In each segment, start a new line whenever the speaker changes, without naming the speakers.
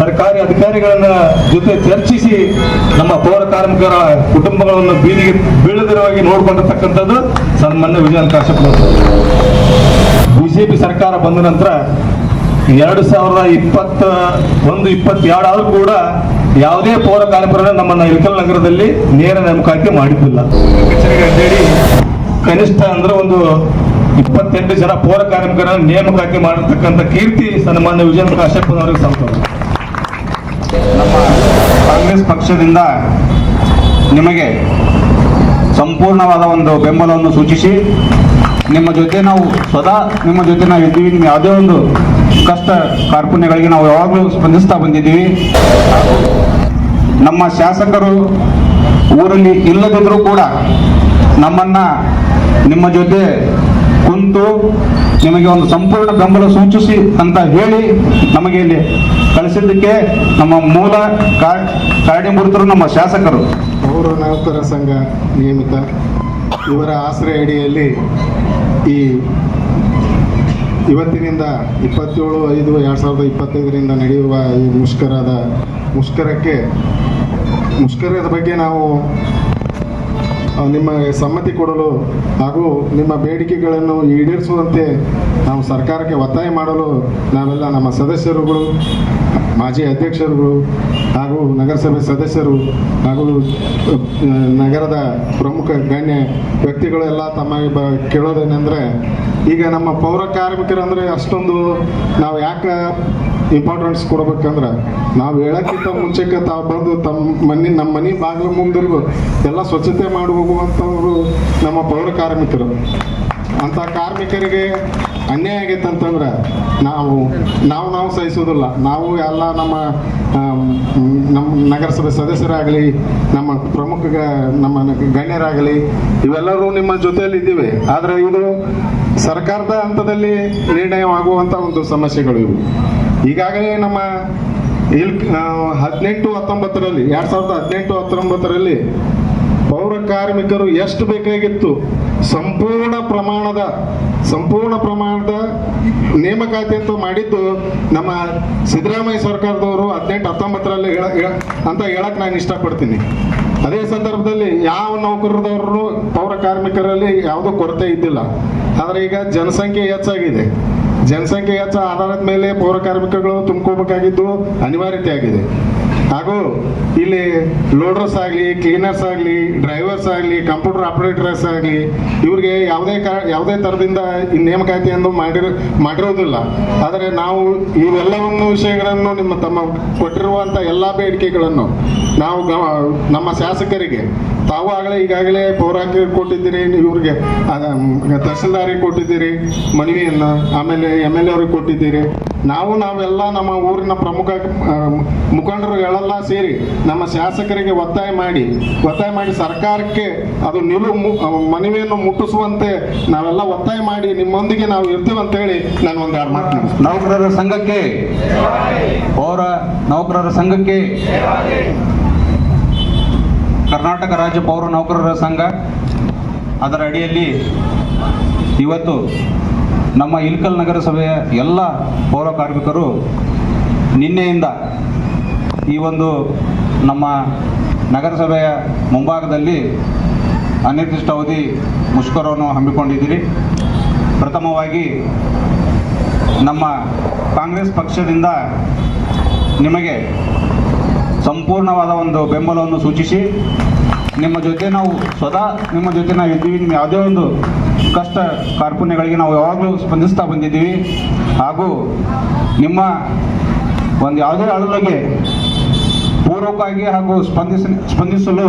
ಸರ್ಕಾರಿ ಅಧಿಕಾರಿಗಳನ್ನ ಜೊತೆ ಚರ್ಚಿಸಿ ನಮ್ಮ ಪೌರ ಕಾರ್ಮಿಕರ ಕುಟುಂಬಗಳನ್ನು ಬೀದಿಗೆ ಬೀಳದಿರುವಾಗಿ ನೋಡ್ಕೊಂಡಿರ್ತಕ್ಕಂಥದ್ದು ಸನ್ಮಾನ್ಯ ವಿಜಯನ್ ಕಾಶ್ಯಪ್ ಬಿಜೆಪಿ ಸರ್ಕಾರ ಬಂದ ನಂತರ ಎರಡು ಸಾವಿರದ ಇಪ್ಪತ್ತ ಒಂದು ಇಪ್ಪತ್ತೆರಡು ಆದ್ರೂ ಕೂಡ ಯಾವುದೇ ಪೌರ ಕಾರ್ಮಿಕರನ್ನ ನಮ್ಮನ್ನ ಇಳಕಲ್ ನಗರದಲ್ಲಿ ನೇರ ನೇಮಕಾತಿ ಮಾಡಿದ್ದಿಲ್ಲ. ಅಂತೇಳಿ ಕನಿಷ್ಠ ಅಂದ್ರೆ ಒಂದು ಇಪ್ಪತ್ತೆಂಟು ಜನ ಪೌರ ಕಾರ್ಮಿಕರ ನೇಮಕಾತಿ ಮಾಡಿರ್ತಕ್ಕಂಥ ಕೀರ್ತಿ ಸನ್ಮಾನ್ಯ ವಿಜಯನ್ ಕಾಶಪ್ಪನವರಿಗೆ ಸಲ್ತದೆ
ನಮ್ಮ ಕಾಂಗ್ರೆಸ್ ಪಕ್ಷದಿಂದ ನಿಮಗೆ ಸಂಪೂರ್ಣವಾದ ಒಂದು ಬೆಂಬಲವನ್ನು ಸೂಚಿಸಿ, ನಿಮ್ಮ ಜೊತೆ ನಾವು ಸದಾ ನಿಮ್ಮ ಜೊತೆ ನಾವು ಇದ್ದೀವಿ. ನಿಮ್ಮ ಯಾವುದೇ ಒಂದು ಕಷ್ಟ ಕಾರ್ಪುಣ್ಯಗಳಿಗೆ ನಾವು ಯಾವಾಗಲೂ ಸ್ಪಂದಿಸ್ತಾ ಬಂದಿದ್ದೀವಿ. ನಮ್ಮ ಶಾಸಕರು ಊರಲ್ಲಿ ಇಲ್ಲದಿದ್ದರೂ ಕೂಡ ನಮ್ಮನ್ನ ನಿಮ್ಮ ಜೊತೆ ಕುಂತು ನಿಮಗೆ ಒಂದು ಸಂಪೂರ್ಣ ಬೆಂಬಲ ಸೂಚಿಸಿ ಅಂತ ಹೇಳಿ ನಮಗೆ ಇಲ್ಲಿ ಕಳಿಸಿದ್ದಕ್ಕೆ ನಮ್ಮ ಮೂಲ ಕಾ- ಕಾರಣೀಭೂತರು ನಮ್ಮ ಶಾಸಕರು.
ಪೌರ ನೌಕರ ಸಂಘ ನಿಯಮಿತ. ಇವರ ಆಶ್ರಯ ಅಡಿಯಲ್ಲಿ ಈ ಇವತ್ತಿನಿಂದ ಇಪ್ಪತ್ತೇಳು, ಐದು, ಎರಡು ಸಾವಿರದ ಇಪ್ಪತ್ತೈದರಿಂದ ನಡೆಯುವ ಈ ಮುಷ್ಕರದ, ಮುಷ್ಕರಕ್ಕೆ, ಮುಷ್ಕರದ ಬಗ್ಗೆ ನಾವು ನಿಮ್ಮ ಸಮ್ಮತಿ ಕೊಡಲು ಹಾಗೂ ನಿಮ್ಮ ಬೇಡಿಕೆಗಳನ್ನು ಈಡೇರಿಸುವಂತೆ ನಾವು ಸರ್ಕಾರಕ್ಕೆ ಒತ್ತಾಯ ಮಾಡಲು ನಾವೆಲ್ಲ ನಮ್ಮ ಸದಸ್ಯರುಗಳು, ಮಾಜಿ ಅಧ್ಯಕ್ಷರುಗಳು ಹಾಗೂ ನಗರಸಭೆ ಸದಸ್ಯರು ಹಾಗೂ ನಗರದ ಪ್ರಮುಖ ಗಣ್ಯ ವ್ಯಕ್ತಿಗಳೆಲ್ಲ ತಮ್ಮ ಕೇಳೋದೇನೆಂದರೆ, ಈಗ ನಮ್ಮ ಪೌರ ಕಾರ್ಮಿಕರಂದರೆ ಅಷ್ಟೊಂದು ನಾವು ಯಾಕೆ ಇಂಪಾರ್ಟೆನ್ಸ್ ಕೊಡ್ಬೇಕಂದ್ರೆ ನಾವು ಹೇಳಕ್ಕಿಂತ ಮುಂಚೆಕ್ಕೆ ತಾವು ಬಂದು ತಮ್ಮ ಮನೆ ನಮ್ಮ ಮನೆ ಬಾಗಿಲು ಮುಂದಿರ್ಗು ಎಲ್ಲ ಸ್ವಚ್ಛತೆ ಮಾಡಿ ನಮ್ಮ ಪೌರ ಕಾರ್ಮಿಕರು. ಅಂಥ ಕಾರ್ಮಿಕರಿಗೆ ಅನ್ಯಾಯ ಆಗೈತೆ ಅಂತಂದ್ರೆ ನಾವು ನಾವು ನಾವು ಸಹಿಸೋದಿಲ್ಲ ನಾವು ಎಲ್ಲ ನಮ್ಮ ನಮ್ಮ ನಗರಸಭೆ ಸದಸ್ಯರಾಗಲಿ, ನಮ್ಮ ಪ್ರಮುಖ ನಮ್ಮ ಗಣ್ಯರಾಗಲಿ, ಇವೆಲ್ಲರೂ ನಿಮ್ಮ ಜೊತೆಯಲ್ಲಿ ಇದ್ದೀವಿ ಆದರೆ ಇದು ಸರ್ಕಾರದ ಹಂತದಲ್ಲಿ ನಿರ್ಣಯವಾಗುವಂಥ ಒಂದು ಸಮಸ್ಯೆಗಳು ಇವು. ಈಗಾಗಲೇ ನಮ್ಮ ಇಲ್ ಹದಿನೆಂಟು ಹತ್ತೊಂಬತ್ತರಲ್ಲಿ, ಎರಡು ಸಾವಿರದ ಹದಿನೆಂಟು ಹತ್ತೊಂಬತ್ತರಲ್ಲಿ ಪೌರ ಕಾರ್ಮಿಕರು ಎಷ್ಟು ಬೇಕಾಗಿತ್ತು? ಸಂಪೂರ್ಣ ಪ್ರಮಾಣದ ಸಂಪೂರ್ಣ ಪ್ರಮಾಣದ ನೇಮಕಾತಿ ಅಂತ ಮಾಡಿದ್ದು ನಮ್ಮ ಸಿದ್ದರಾಮಯ್ಯ ಸರ್ಕಾರದವರು ಹದಿನೆಂಟು ಹತ್ತೊಂಬತ್ತರಲ್ಲಿ ಅಂತ ಹೇಳಕ್ ನಾನು ಇಷ್ಟಪಡ್ತೀನಿ. ಅದೇ ಸಂದರ್ಭದಲ್ಲಿ ಯಾವ ನೌಕರದವರು ಪೌರ ಕಾರ್ಮಿಕರಲ್ಲಿ ಯಾವುದೋ ಕೊರತೆ ಇದ್ದಿಲ್ಲ. ಆದರೆ ಈಗ ಜನಸಂಖ್ಯೆ ಹೆಚ್ಚಾಗಿದೆ. ಜನಸಂಖ್ಯೆ ಆಧಾರದ ಮೇಲೆ ಪೌರ ಕಾರ್ಮಿಕಗಳು ತುಂಬ್ಕೋಬೇಕಾಗಿದ್ದು ಅನಿವಾರ್ಯತೆ ಆಗಿದೆ ಹಾಗೂ ಇಲ್ಲಿ ಲೋಡರ್ಸ್ ಆಗಲಿ ಕ್ಲೀನರ್ಸ್ ಆಗಲಿ ಡ್ರೈವರ್ಸ್ ಆಗಲಿ ಕಂಪ್ಯೂಟರ್ ಆಪರೇಟರ್ಸ್ ಆಗಲಿ, ಇವ್ರಿಗೆ ಯಾವುದೇ ಕಾ, ಯಾವುದೇ ಥರದಿಂದ ಈ ನೇಮಕಾತಿಯನ್ನು ಮಾಡಿರೋ, ಮಾಡಿರೋದಿಲ್ಲ. ಆದರೆ ನಾವು ಇವೆಲ್ಲವನ್ನು ವಿಷಯಗಳನ್ನು ನಿಮ್ಮ ತಮ್ಮ ಕೊಟ್ಟಿರುವಂಥ ಎಲ್ಲ ಬೇಡಿಕೆಗಳನ್ನು ನಾವು ನಮ್ಮ ಶಾಸಕರಿಗೆ, ತಾವು ಆಗಲೇ ಈಗಾಗಲೇ ಪೌರಾಂಗ ಕೊಟ್ಟಿದ್ದೀರಿ, ಇವ್ರಿಗೆ ತಹಸೀಲ್ದಾರಿಗೆ ಕೊಟ್ಟಿದ್ದೀರಿ, ಮನವಿಯನ್ನು ಆಮೇಲೆ ಎಂ ಎಲ್ ಎ ಅವ್ರಿಗೆ ಕೊಟ್ಟಿದ್ದೀರಿ. ನಾವು ನಾವೆಲ್ಲ ನಮ್ಮ ಊರಿನ ಪ್ರಮುಖ ಮುಖಂಡರುಗಳೆಲ್ಲ ಸೇರಿ ನಮ್ಮ ಶಾಸಕರಿಗೆ ಒತ್ತಾಯ ಮಾಡಿ ಒತ್ತಾಯ ಮಾಡಿ ಸರ್ಕಾರಕ್ಕೆ ಅದು ನಿಲು ಮನವಿಯನ್ನು ಮುಟ್ಟಿಸುವಂತೆ ನಾವೆಲ್ಲ ಒತ್ತಾಯ ಮಾಡಿ ನಿಮ್ಮೊಂದಿಗೆ ನಾವು ಇರ್ತೀವಿ ಅಂತೇಳಿ ನಾನು ಒಂದು ಮಾತು
ನೌಕರರ ಸಂಘಕ್ಕೆ, ಪೌರ ನೌಕರರ ಸಂಘಕ್ಕೆ, ಕರ್ನಾಟಕ ರಾಜ್ಯ ಪೌರ ನೌಕರರ ಸಂಘ ಅದರ ಅಡಿಯಲ್ಲಿ ಇವತ್ತು ನಮ್ಮ ಇಲ್ಕಲ್ ನಗರಸಭೆಯ ಎಲ್ಲ ಪೌರ ಕಾರ್ಮಿಕರು ನಿನ್ನೆಯಿಂದ ಈ ಒಂದು ನಮ್ಮ ನಗರಸಭೆಯ ಮುಂಭಾಗದಲ್ಲಿ ಅನಿರ್ದಿಷ್ಟ ಅವಧಿ ಮುಷ್ಕರವನ್ನು ಹಮ್ಮಿಕೊಂಡಿದ್ದೀರಿ. ಪ್ರಥಮವಾಗಿ ನಮ್ಮ ಕಾಂಗ್ರೆಸ್ ಪಕ್ಷದಿಂದ ನಿಮಗೆ ಸಂಪೂರ್ಣವಾದ ಒಂದು ಬೆಂಬಲವನ್ನು ಸೂಚಿಸಿ, ನಿಮ್ಮ ಜೊತೆ ನಾವು ಸದಾ ನಿಮ್ಮ ಜೊತೆ ನಾವು ಇದ್ದೀವಿ ನಿಮ್ಮ ಯಾವುದೇ ಒಂದು ಕಷ್ಟ ಕಾರ್ಪುಣ್ಯಗಳಿಗೆ ನಾವು ಯಾವಾಗಲೂ ಸ್ಪಂದಿಸ್ತಾ ಬಂದಿದ್ದೀವಿ. ಹಾಗೂ ನಿಮ್ಮ ಒಂದು ಯಾವುದೇ ಅಳಲಿಗೆ ಪೂರ್ವಕವಾಗಿ ಹಾಗೂ ಸ್ಪಂದಿಸ, ಸ್ಪಂದಿಸಲು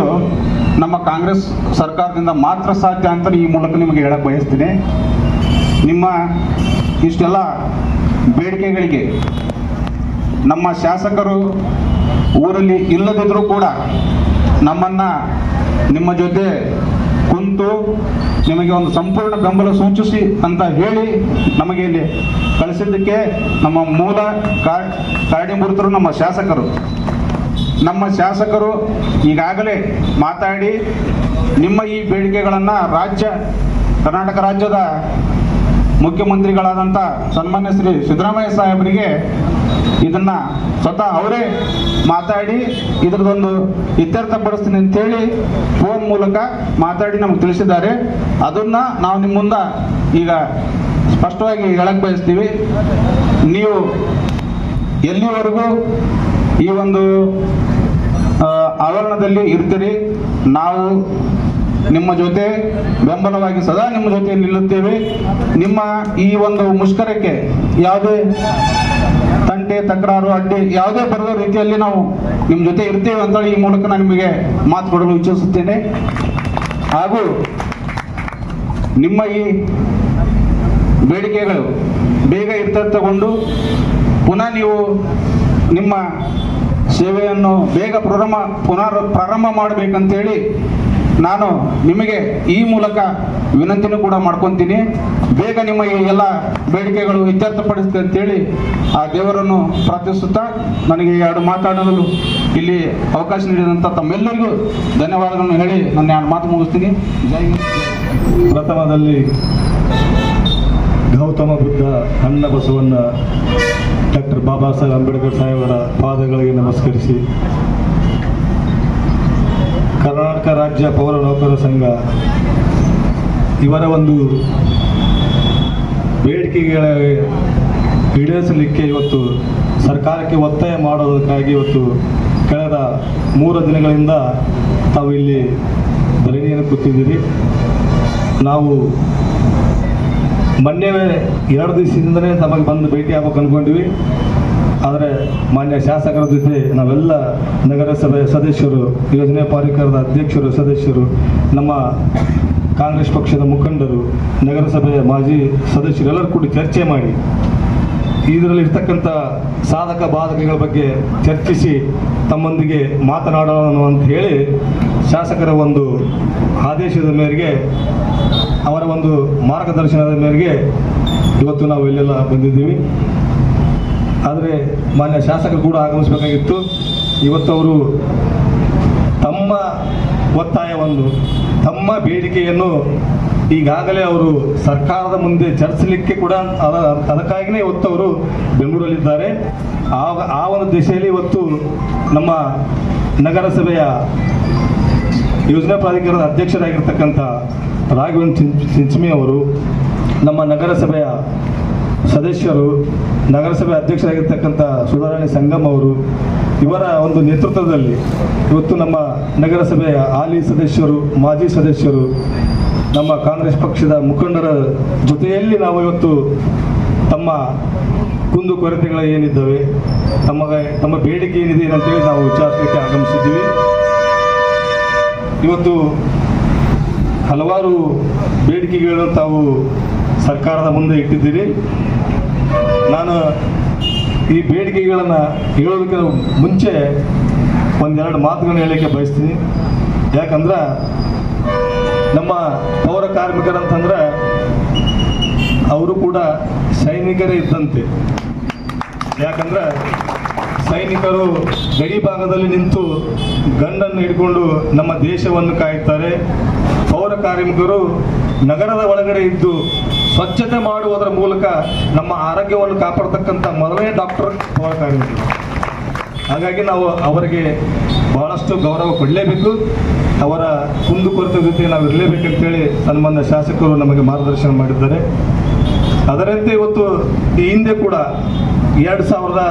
ನಮ್ಮ ಕಾಂಗ್ರೆಸ್ ಸರ್ಕಾರದಿಂದ ಮಾತ್ರ ಸಾಧ್ಯ ಅಂತ ಈ ಮೂಲಕ ನಿಮಗೆ ಹೇಳಕ್ಕೆ ಬಯಸ್ತೀನಿ. ನಿಮ್ಮ ಇಷ್ಟೆಲ್ಲ ಬೇಡಿಕೆಗಳಿಗೆ ನಮ್ಮ ಶಾಸಕರು ಊರಲ್ಲಿ ಇಲ್ಲದಿದ್ದರೂ ಕೂಡ ನಮ್ಮನ್ನು ನಿಮ್ಮ ಜೊತೆ ಕುಂತು ನಿಮಗೆ ಒಂದು ಸಂಪೂರ್ಣ ಬೆಂಬಲ ಸೂಚಿಸಿ ಅಂತ ಹೇಳಿ ನಮಗೆ ಇಲ್ಲಿ ಕಳಿಸಿದ್ದಕ್ಕೆ ನಮ್ಮ ಮೂಲ ಕಾ- ಕಾರಣೀಭೂತರು ನಮ್ಮ ಶಾಸಕರು. ನಮ್ಮ ಶಾಸಕರು ಈಗಾಗಲೇ ಮಾತಾಡಿ ನಿಮ್ಮ ಈ ಬೇಡಿಕೆಗಳನ್ನು ರಾಜ್ಯ, ಕರ್ನಾಟಕ ರಾಜ್ಯದ ಮುಖ್ಯಮಂತ್ರಿಗಳಾದಂಥ ಸನ್ಮಾನ್ಯ ಶ್ರೀ ಸಿದ್ದರಾಮಯ್ಯ ಸಾಹೇಬರಿಗೆ ಇದನ್ನ ಸ್ವತಃ ಅವರೇ ಮಾತಾಡಿ ಇದ್ರದೊಂದು ಇತ್ಯರ್ಥಪಡಿಸ್ತೀನಿ ಅಂತೇಳಿ ಫೋನ್ ಮೂಲಕ ಮಾತಾಡಿ ನಮ್ಗೆ ತಿಳಿಸಿದ್ದಾರೆ. ಅದನ್ನ ನಾವು ನಿಮ್ಮ ಮುಂದೆ ಈಗ ಸ್ಪಷ್ಟವಾಗಿ ಹೇಳಕ್ ಬಯಸ್ತೀವಿ. ನೀವು ಎಲ್ಲಿವರೆಗೂ ಈ ಒಂದು ಆವರಣದಲ್ಲಿ ಇರ್ತೀರಿ? ನಾವು ನಿಮ್ಮ ಜೊತೆ ಬೆಂಬಲವಾಗಿ ಸದಾ ನಿಮ್ಮ ಜೊತೆ ನಿಲ್ಲುತ್ತೇವೆ. ನಿಮ್ಮ ಈ ಒಂದು ಮುಷ್ಕರಕ್ಕೆ ಯಾವುದೇ ತಂಟೆ ತಕರಾರು ಅಡ್ಡಿ ಯಾವುದೇ ಬರದ ರೀತಿಯಲ್ಲಿ ನಾವು ನಿಮ್ಮ ಜೊತೆ ಇರ್ತೇವೆ ಅಂತ ಈ ಮೂಲಕ ನಾನು ನಿಮಗೆ ಮಾತು ಕೊಡಲು ಇಚ್ಛಿಸುತ್ತೇನೆ. ಹಾಗೂ ನಿಮ್ಮ ಈ ಬೇಡಿಕೆಗಳು ಬೇಗ ಇತ್ಯರ್ಥಗೊಂಡು ಪುನಃ ನೀವು ನಿಮ್ಮ ಸೇವೆಯನ್ನು ಬೇಗ ಪ್ರಾರಂಭ, ಪುನರ್ ಪ್ರಾರಂಭ ಮಾಡಬೇಕಂತೇಳಿ ನಾನು ನಿಮಗೆ ಈ ಮೂಲಕ ವಿನಂತಿನೂ ಕೂಡ ಮಾಡ್ಕೊತೀನಿ. ಬೇಗ ನಿಮ್ಮ ಈ ಎಲ್ಲ ಬೇಡಿಕೆಗಳು ಇತ್ಯರ್ಥಪಡಿಸುತ್ತೆ ಅಂತೇಳಿ ಆ ದೇವರನ್ನು ಪ್ರಾರ್ಥಿಸುತ್ತಾ ನನಗೆ ಎರಡು ಮಾತಾಡಲು ಇಲ್ಲಿ ಅವಕಾಶ ನೀಡಿದಂಥ ತಮ್ಮೆಲ್ಲರಿಗೂ ಧನ್ಯವಾದಗಳನ್ನು ಹೇಳಿ ನನ್ನ ಎರಡು ಮಾತು ಮುಗಿಸ್ತೀನಿ. ಜೈ.
ಪ್ರಥಮದಲ್ಲಿ ಗೌತಮ ಬುದ್ಧ ಅಣ್ಣ ಬಸವಣ್ಣ ಡಾಕ್ಟರ್ ಬಾಬಾ ಸಾಹೇಬ್ ಅಂಬೇಡ್ಕರ್ ಸಾಹೇಬರ ಪಾದಗಳಿಗೆ ನಮಸ್ಕರಿಸಿ. ಕರ್ನಾಟಕ ರಾಜ್ಯ ಪೌರ ನೌಕರರ ಸಂಘ. ಇವರ ಒಂದು ಬೇಡಿಕೆಗಳ ಈಡೇರಿಸಲಿಕ್ಕೆ ಇವತ್ತು ಸರ್ಕಾರಕ್ಕೆ ಒತ್ತಾಯ ಮಾಡೋದಕ್ಕಾಗಿ ಇವತ್ತು ಕಳೆದ ಮೂರು ದಿನಗಳಿಂದ ತಾವು ಇಲ್ಲಿ ಧರಣಿಯನ್ನು ಕೂತಿದ್ದೀರಿ. ನಾವು ಮೊನ್ನೆ ಎರಡು ದಿವಸದಿಂದಲೇ ತಮಗೆ ಬಂದು ಭೇಟಿ ಆಗ್ಬೇಕು ಅಂದ್ಕೊಂಡ್ವಿ ಆದರೆ ಮಾನ್ಯ ಶಾಸಕರ ಜೊತೆ ನಾವೆಲ್ಲ ನಗರಸಭೆ ಸದಸ್ಯರು, ಯೋಜನೆ ಪಾಲಿಕರದ ಅಧ್ಯಕ್ಷರು, ಸದಸ್ಯರು, ನಮ್ಮ ಕಾಂಗ್ರೆಸ್ ಪಕ್ಷದ ಮುಖಂಡರು ನಗರಸಭೆಯ ಮಾಜಿ ಸದಸ್ಯರು ಎಲ್ಲರೂ ಕೂಡ ಚರ್ಚೆ ಮಾಡಿ ಇದರಲ್ಲಿ ಇರ್ತಕ್ಕಂಥ ಸಾಧಕ ಬಾಧಕಗಳ ಬಗ್ಗೆ ಚರ್ಚಿಸಿ ತಮ್ಮೊಂದಿಗೆ ಮಾತನಾಡೋಣ ಅಂತ ಹೇಳಿ ಶಾಸಕರ ಒಂದು ಆದೇಶದ ಮೇರೆಗೆ ಅವರ ಒಂದು ಮಾರ್ಗದರ್ಶನದ ಮೇರೆಗೆ ಇವತ್ತು ನಾವು ಇಲ್ಲೆಲ್ಲ ಬಂದಿದ್ದೀವಿ. ಆದರೆ ಮಾನ್ಯ ಶಾಸಕರು ಕೂಡ ಆಗಮಿಸಬೇಕಾಗಿತ್ತು. ಇವತ್ತು ಅವರು ತಮ್ಮ ಒತ್ತಾಯವನ್ನು, ತಮ್ಮ ಬೇಡಿಕೆಯನ್ನು ಈಗಾಗಲೇ ಅವರು ಸರ್ಕಾರದ ಮುಂದೆ ಚರ್ಚಿಸಲಿಕ್ಕೆ ಕೂಡ ಅದ ಅದಕ್ಕಾಗಿಯೇ ಇವತ್ತು ಅವರು ಬೆಂಗಳೂರಲ್ಲಿದ್ದಾರೆ. ಆ ಆ ಒಂದು ದಿಶೆಯಲ್ಲಿ ಇವತ್ತು ನಮ್ಮ ನಗರಸಭೆಯ ಯೋಜನಾ ಪ್ರಾಧಿಕಾರದ ಅಧ್ಯಕ್ಷರಾಗಿರ್ತಕ್ಕಂಥ ರಾಘವೇಂದ್ರ ಚಿಂಚ್ ಚಿಂಚಮಿ ಅವರು ನಮ್ಮ ನಗರಸಭೆಯ ಸದಸ್ಯರು, ನಗರಸಭೆ ಅಧ್ಯಕ್ಷರಾಗಿರ್ತಕ್ಕಂಥ ಸುಧಾರಾಣಿ ಸಂಗಮ್ ಅವರು ಇವರ ಒಂದು ನೇತೃತ್ವದಲ್ಲಿ ಇವತ್ತು ನಮ್ಮ ನಗರಸಭೆಯ ಹಾಲಿ ಸದಸ್ಯರು, ಮಾಜಿ ಸದಸ್ಯರು, ನಮ್ಮ ಕಾಂಗ್ರೆಸ್ ಪಕ್ಷದ ಮುಖಂಡರ ಜೊತೆಯಲ್ಲಿ ನಾವು ಇವತ್ತು ತಮ್ಮ ಕುಂದು ಕೊರತೆಗಳು ಏನಿದ್ದಾವೆ ತಮಗೆ ತಮ್ಮ ಬೇಡಿಕೆ ಏನಿದೆ ಏನಂತೇಳಿ ನಾವು ವಿಚಾರಿಸಲಿಕ್ಕೆ ಆಗಮಿಸಿದ್ದೀವಿ. ಇವತ್ತು ಹಲವಾರು ಬೇಡಿಕೆಗಳನ್ನು ತಾವು ಸರ್ಕಾರದ ಮುಂದೆ ಇಟ್ಟಿದ್ದೀರಿ. ನಾನು ಈ ಬೇಡಿಕೆಗಳನ್ನು ಹೇಳೋದಕ್ಕೆ ಮುಂಚೆ ಒಂದೆರಡು ಮಾತುಗಳನ್ನ ಹೇಳಲಿಕ್ಕೆ ಬಯಸ್ತೀನಿ. ಯಾಕಂದ್ರೆ ನಮ್ಮ ಪೌರ ಕಾರ್ಮಿಕರಂತಂದ್ರೆ ಅವರು ಕೂಡ ಸೈನಿಕರೇ ಇದ್ದಂತೆ. ಯಾಕಂದ್ರೆ ಸೈನಿಕರು ಗಡಿ ಭಾಗದಲ್ಲಿ ನಿಂತು ಗಂಡನ್ನು ಹಿಡ್ಕೊಂಡು ನಮ್ಮ ದೇಶವನ್ನು ಕಾಯುತ್ತಾರೆ ಪೌರ ಕಾರ್ಮಿಕರು ನಗರದ ಒಳಗಡೆ ಇದ್ದು ಸ್ವಚ್ಛತೆ ಮಾಡುವುದರ ಮೂಲಕ ನಮ್ಮ ಆರೋಗ್ಯವನ್ನು ಕಾಪಾಡತಕ್ಕಂಥ ಮೊದಲನೇ ಡಾಕ್ಟರ್ ಕಾರ್ಮಿಕರು ಹಾಗಾಗಿ ನಾವು ಅವರಿಗೆ ಬಹಳಷ್ಟು ಗೌರವ ಕೊಡಲೇಬೇಕು. ಅವರ ಕುಂದುಕೊರತೆ ಜೊತೆ ನಾವು ಇರಲೇಬೇಕಂತೇಳಿ ಸನ್ಮಾನ್ಯ ಶಾಸಕರು ನಮಗೆ ಮಾರ್ಗದರ್ಶನ ಮಾಡಿದ್ದಾರೆ. ಅದರಂತೆ ಇವತ್ತು ಈ ಹಿಂದೆ ಕೂಡ ಎರಡು ಸಾವಿರದ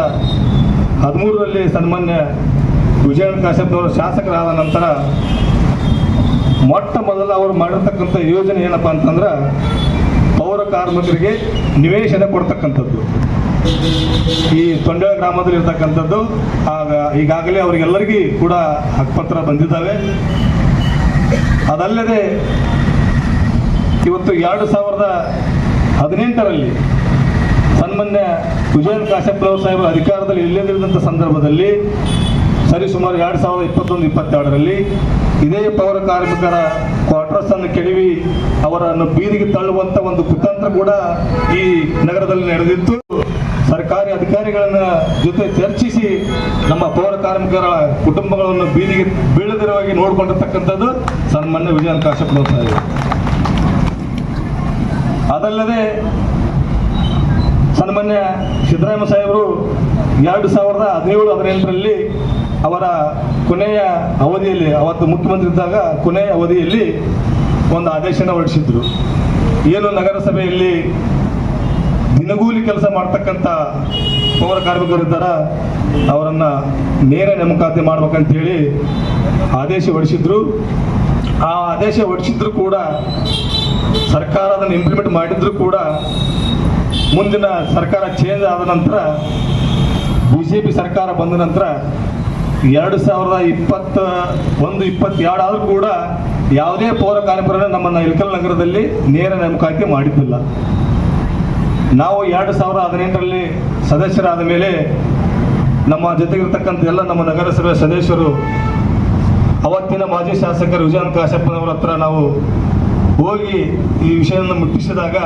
ಹದಿಮೂರರಲ್ಲಿ ಸನ್ಮಾನ್ಯ ವಿಜಯಣ್ಣ ಕಾಶ್ಯಪ್ ಶಾಸಕರಾದ ನಂತರ ಮೊಟ್ಟ ಮೊದಲ ಅವರು ಮಾಡಿರ್ತಕ್ಕಂಥ ಯೋಜನೆ ಏನಪ್ಪ ಅಂತಂದ್ರೆ ಪೌರ ಕಾರ್ಮಿಕರಿಗೆ ನಿವೇಶನ ಕೊಡ್ತಕ್ಕಂಥದ್ದು. ಈ ತೊಂಡ ಗ್ರಾಮದಲ್ಲಿ ಇರ್ತಕ್ಕಂಥದ್ದು, ಆಗ ಈಗಾಗಲೇ ಅವರಿಗೆಲ್ಲರಿಗೂ ಕೂಡ ಹಕ್ಕುಪತ್ರ ಬಂದಿದ್ದಾವೆ. ಅದಲ್ಲದೆ ಇವತ್ತು ಎರಡು ಸಾವಿರದ ಹದಿನೆಂಟರಲ್ಲಿ ಸನ್ಮಾನ್ಯ ವಿಜಯನ್ ಕಾಶ್ಯಪ್ರವ್ ಅಧಿಕಾರದಲ್ಲಿ ಇಲ್ಲದಿರಿದಂಥ ಸಂದರ್ಭದಲ್ಲಿ ಸರಿ ಸುಮಾರು ಎರಡು ಸಾವಿರದ ಇಪ್ಪತ್ತೊಂದು, ಇಪ್ಪತ್ತೆರಡರಲ್ಲಿ ಇದೇ ಪೌರ ಕಾರ್ಮಿಕರ ಕ್ವಾರ್ಟರ್ಸ್ ಅನ್ನು ಕೆಡವಿ ಅವರನ್ನು ಬೀದಿಗೆ ತಳ್ಳುವಂತ ಒಂದು ಕುತಂತ್ರ ಕೂಡ ಈ ನಗರದಲ್ಲಿ ನಡೆದಿತ್ತು. ಸರ್ಕಾರಿ ಅಧಿಕಾರಿಗಳನ್ನ ಜೊತೆ ಚರ್ಚಿಸಿ ನಮ್ಮ ಪೌರ ಕಾರ್ಮಿಕರ ಕುಟುಂಬಗಳನ್ನು ಬೀದಿಗೆ ಬೀಳದಿರುವಾಗಿ ನೋಡಿಕೊಂಡಿರ್ತಕ್ಕಂಥದ್ದು ಸನ್ಮಾನ್ಯ ವಿಜಯನ್ ಕಾಶ್ಯಪ್ ಅದಲ್ಲದೆ ಸನ್ಮಾನ್ಯ ಸಿದ್ದರಾಮಯ್ಯ ಸಾಹೇಬರು ಎರಡು ಸಾವಿರದ ಹದಿನೇಳು, ಹದಿನೆಂಟರಲ್ಲಿ ಅವರ ಕೊನೆಯ ಅವಧಿಯಲ್ಲಿ, ಅವತ್ತು ಮುಖ್ಯಮಂತ್ರಿ ಇದ್ದಾಗ ಕೊನೆಯ ಅವಧಿಯಲ್ಲಿ ಒಂದು ಆದೇಶನ ಹೊರಡಿಸಿದ್ರು. ಏನು ನಗರಸಭೆಯಲ್ಲಿ ದಿನಗೂಲಿ ಕೆಲಸ ಮಾಡ್ತಕ್ಕಂಥ ಪೌರ ಕಾರ್ಮಿಕರಿದ್ದಾರ ಅವರನ್ನು ನೇರ ನೇಮಕಾತಿ ಮಾಡ್ಬೇಕಂತೇಳಿ ಆದೇಶ ಹೊರಡಿಸಿದ್ರು. ಆ ಆದೇಶ ಹೊರಡಿಸಿದ್ರು ಕೂಡ, ಸರ್ಕಾರ ಅದನ್ನು ಇಂಪ್ಲಿಮೆಂಟ್ ಮಾಡಿದ್ರು ಕೂಡ, ಮುಂದಿನ ಸರ್ಕಾರ ಚೇಂಜ್ ಆದ ನಂತರ ಬಿ ಸರ್ಕಾರ ಬಂದ ನಂತರ ಎರಡು ಸಾವಿರದ ಇಪ್ಪತ್ತ ಒಂದು ಇಪ್ಪತ್ತೆರಡು ಆದರೂ ಕೂಡ ಯಾವುದೇ ಪೌರ ಕಾರ್ಯಕ್ರಮ ನಮ್ಮನ್ನ ಇಳಕಲ್ ನಗರದಲ್ಲಿ ನೇರ ನೇಮಕಾತಿ ಮಾಡಿದ್ದಿಲ್ಲ. ನಾವು ಎರಡು ಸಾವಿರದ ಹದಿನೆಂಟರಲ್ಲಿ ಸದಸ್ಯರಾದ ಮೇಲೆ ನಮ್ಮ ಜೊತೆಗಿರ್ತಕ್ಕಂಥ ಎಲ್ಲ ನಮ್ಮ ನಗರಸಭೆ ಸದಸ್ಯರು, ಅವತ್ತಿನ ಮಾಜಿ ಶಾಸಕರು ವಿಜಯನ್ ಕಾಶಪ್ಪನವರ ಹತ್ರ ನಾವು ಹೋಗಿ ಈ ವಿಷಯವನ್ನು ಮುಟ್ಟಿಸಿದಾಗ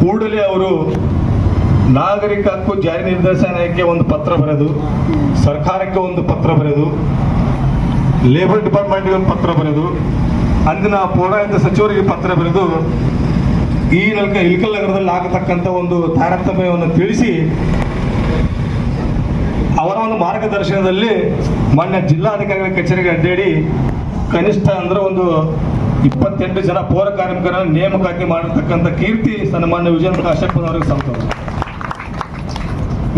ಕೂಡಲೇ ಅವರು ನಾಗರಿಕ ಹಕ್ಕು ಜಾರಿ ನಿರ್ದೇಶನಾಲಯಕ್ಕೆ ಒಂದು ಪತ್ರ ಬರೆದು, ಸರ್ಕಾರಕ್ಕೆ ಒಂದು ಪತ್ರ ಬರೆದು ಲೇಬರ್ ಡಿಪಾರ್ಟ್ಮೆಂಟ್ಗೆ ಒಂದು ಪತ್ರ ಬರೆದು, ಅಂದಿನ ಪೌರಾಯುಕ್ತ ಸಚಿವರಿಗೆ ಪತ್ರ ಬರೆದು, ಈ ನಲ್ಕ ಇಲ್ಕಲ್ ನಗರದಲ್ಲಿ ಆಗತಕ್ಕಂಥ ಒಂದು ತಾರತಮ್ಯವನ್ನು ತಿಳಿಸಿ, ಅವರ ಒಂದು ಮಾರ್ಗದರ್ಶನದಲ್ಲಿ ಮಾನ್ಯ ಜಿಲ್ಲಾಧಿಕಾರಿಗಳ ಕಚೇರಿಗೆ ಅಡ್ಡಾಡಿ, ಕನಿಷ್ಠ ಅಂದ್ರೆ ಒಂದು ಇಪ್ಪತ್ತೆಂಟು ಜನ ಪೌರ ಕಾರ್ಮಿಕರ ನೇಮಕಾತಿ ಮಾಡಿರ್ತಕ್ಕಂಥ ಕೀರ್ತಿ ಸನ್ಮಾನ್ಯ ವಿಜಯನ್ ಕಾಶ್ಯಪ್ಪನವರಿಗೆ ಸಲ್ತದೆ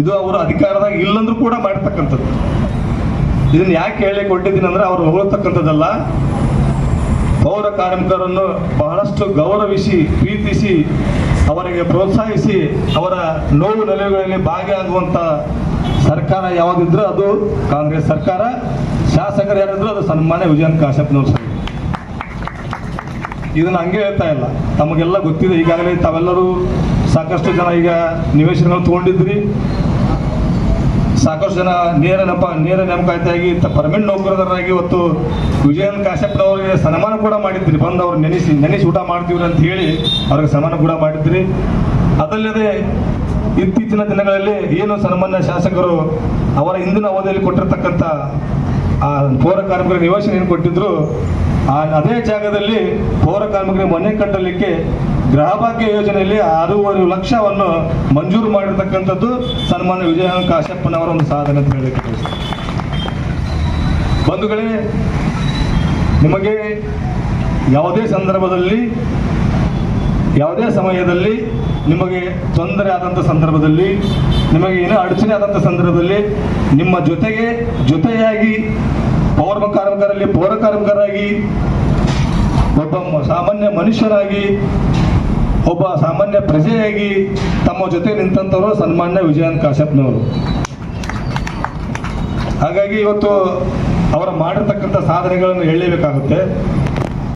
ಇದು ಅವರು ಅಧಿಕಾರದಾಗ ಇಲ್ಲಂದ್ರೂ ಕೂಡ ಮಾಡ್ತಕ್ಕಂಥದ್ದು. ಇದನ್ನ ಯಾಕೆ ಹೇಳಿ ಕೊಟ್ಟಿದ್ದೀನಿ ಅಂದ್ರೆ ಅವರು ಹೋಗತಕ್ಕಂಥದ್ದಲ್ಲ ಪೌರ ಕಾರ್ಮಿಕರನ್ನು ಬಹಳಷ್ಟು ಗೌರವಿಸಿ, ಪ್ರೀತಿಸಿ, ಅವರಿಗೆ ಪ್ರೋತ್ಸಾಹಿಸಿ, ಅವರ ನೋವು ನೆಲೆಗಳಲ್ಲಿ ಭಾಗಿಯಾಗುವಂತ ಸರ್ಕಾರ ಯಾವುದಿದ್ರು ಅದು ಕಾಂಗ್ರೆಸ್ ಸರ್ಕಾರ, ಶಾಸಕರು ಯಾರಿದ್ರು ಅದು ಸನ್ಮಾನ್ಯ ವಿಜಯನ್ ಕಾಶ್ಯಪ್ನವ್ರು ಸರ್ ಇದನ್ನ ಹಂಗೆ ಹೇಳ್ತಾ ಇಲ್ಲ. ತಮಗೆಲ್ಲ ಗೊತ್ತಿದೆ, ಈಗಾಗಲೇ ತಾವೆಲ್ಲರೂ ಸಾಕಷ್ಟು ಜನ ಈಗ ನಿವೇಶನಗಳು ತಗೊಂಡಿದ್ರಿ. ಸಾಕಷ್ಟು ಜನ ನೇರ ನೆಪ ನೇರ ನೇಮಕಾತಿಯಾಗಿ ಪರ್ಮನೆಂಟ್ ನೌಕರರಾಗಿ ಇವತ್ತು ವಿಜಯನ್ ಕಾಶ್ಯಪ್ನವರಿಗೆ ಸನ್ಮಾನ ಕೂಡ ಮಾಡಿದ್ರಿ. ಬಂದು ಅವ್ರು ನೆನೆಸಿ ನೆನೆಸಿ ಊಟ ಮಾಡ್ತೀವ್ರಿ ಅಂತ ಹೇಳಿ ಅವ್ರಿಗೆ ಸನ್ಮಾನ ಕೂಡ ಮಾಡಿದ್ರಿ. ಅದಲ್ಲದೆ ಇತ್ತೀಚಿನ ದಿನಗಳಲ್ಲಿ ಏನು ಸನ್ಮಾನ್ಯ ಶಾಸಕರು ಅವರ ಹಿಂದಿನ ಅವಧಿಯಲ್ಲಿ ಕೊಟ್ಟಿರ್ತಕ್ಕಂಥ ಆ ಪೌರ ಕಾರ್ಮಿಕರ ನಿವೇಶನ ಏನು ಕೊಟ್ಟಿದ್ರು, ಆ ಅದೇ ಜಾಗದಲ್ಲಿ ಪೌರ ಕಾರ್ಮಿಕರಿಗೆ ಮನೆ ಕಟ್ಟಲಿಕ್ಕೆ ಗೃಹ ಭಾಗ್ಯ ಯೋಜನೆಯಲ್ಲಿ ಆರೂವರೆ ಲಕ್ಷವನ್ನು ಮಂಜೂರು ಮಾಡಿರ್ತಕ್ಕಂಥದ್ದು ಸನ್ಮಾನ್ಯ ವಿಜಯ ಕಾಶ್ಯಪ್ಪನವರ ಒಂದು ಸಾಧನೆ ಅಂತ ಹೇಳಿ. ಬಂಧುಗಳೇ, ನಿಮಗೆ ಯಾವುದೇ ಸಂದರ್ಭದಲ್ಲಿ, ಯಾವುದೇ ಸಮಯದಲ್ಲಿ ನಿಮಗೆ ತೊಂದರೆ ಆದಂಥ ಸಂದರ್ಭದಲ್ಲಿ, ನಿಮಗೆ ಏನೋ ಅಡಚಣೆ ಆದಂಥ ಸಂದರ್ಭದಲ್ಲಿ ನಿಮ್ಮ ಜೊತೆಗೆ ಜೊತೆಯಾಗಿ ಪೌರ ಕಾರ್ಮಿಕರಲ್ಲಿ ಪೌರ ಕಾರ್ಮಿಕರಾಗಿ, ಒಬ್ಬ ಸಾಮಾನ್ಯ ಮನುಷ್ಯರಾಗಿ, ಒಬ್ಬ ಸಾಮಾನ್ಯ ಪ್ರಜೆಯಾಗಿ ತಮ್ಮ ಜೊತೆ ನಿಂತಂಥವರು ಸನ್ಮಾನ್ಯ ವಿಜಯನ್ ಕಾಶ್ಯಪ್ನವರು. ಹಾಗಾಗಿ ಇವತ್ತು ಅವರ ಮಾಡಿರ್ತಕ್ಕಂಥ ಸಾಧನೆಗಳನ್ನು ಹೇಳಲೇಬೇಕಾಗುತ್ತೆ.